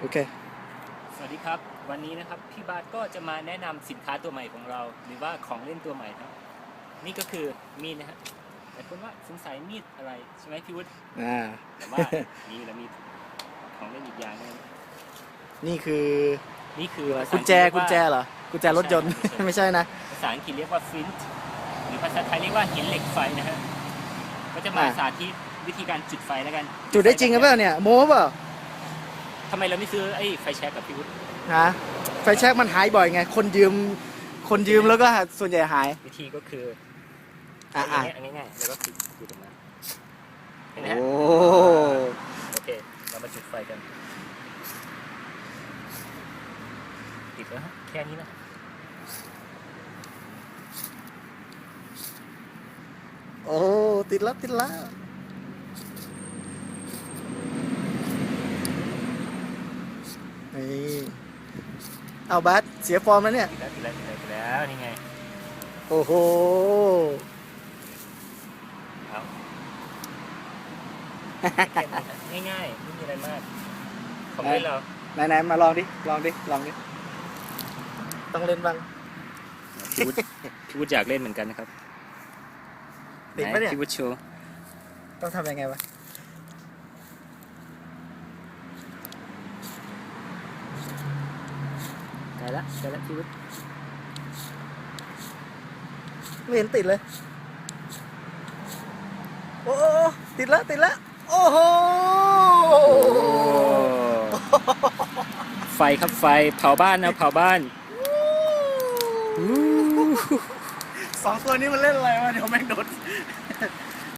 โอเค สวัสดีครับ วันนี้นะครับพี่บาสก็จะมาแนะนำสินค้าตัวใหม่ของเรา หรือว่าของเล่นตัวใหม่ครับ นี่ก็คือมีดนะฮะแต่คนว่าสงสัยมีดอะไรใช่ไหมพี่วุฒิอ่า แต่ว่านี่เรามีของเล่นอีกอย่างหนึงนี่คือนี่คือภาษากุญแจอังฤษกุญแจเรียกว่าเหรอกุญแจรถยนต์ ไม่ใช่ ไม่ใช่นะ ภาษาอังกฤษเรียกว่าฟินต์หรือภาษาไทยเรียกว่าหินเหล็กไฟนะฮะก็จะมาอ่า สาธิตวิธีการจุดไฟแล้วกันจุดได้จริงหรือเปล่าเนี่ยโม้เปล่า ทำไมเราไม่ซื้อไอ้ไฟแช็กกับพี่วุฒิฮะไฟแช็กมันหายบ่อยไง คนยืม คนยืมแล้วก็ส่วนใหญ่หาย วิธีก็คืออะอัอะนนี้ง่ายๆแล้วก็จุดจุดออกมาเห็นไหมโอ้ฮะโอเค เรามาจุดไฟกันติดแล้วฮะแค่นี้นะโอ้ติดแล้วติดแล้ว นี่เอาบัสเสียฟอร์มแล้วเนี่ยติดแล้วติดแล้วติดแล้วติดแล้วนี่ไงโอ้โห เอาแค่นี้นะง่ายๆไม่มีอะไรมากของเล่นเราไหนๆมาลองดิ ลองดิ ลองดิ ต้องเล่นบ้าง พี่วุฒิพี่วุฒิอยากเล่นเหมือนกันนะครับติดปะเนี่ยไหพี่วุฒิโชว์ต้องทำยังไงวะ ได้ ละได้ละพี่วุฒิไม่เห็นติดเลย โอ้โอ้โอ้ติดแล้วติดแล้วโอ้โหไฟครับไฟเผาบ้านนะเผาบ้านสองตัวนี้มันเล่นอะไรวะเดี๋ยวแม่งโดน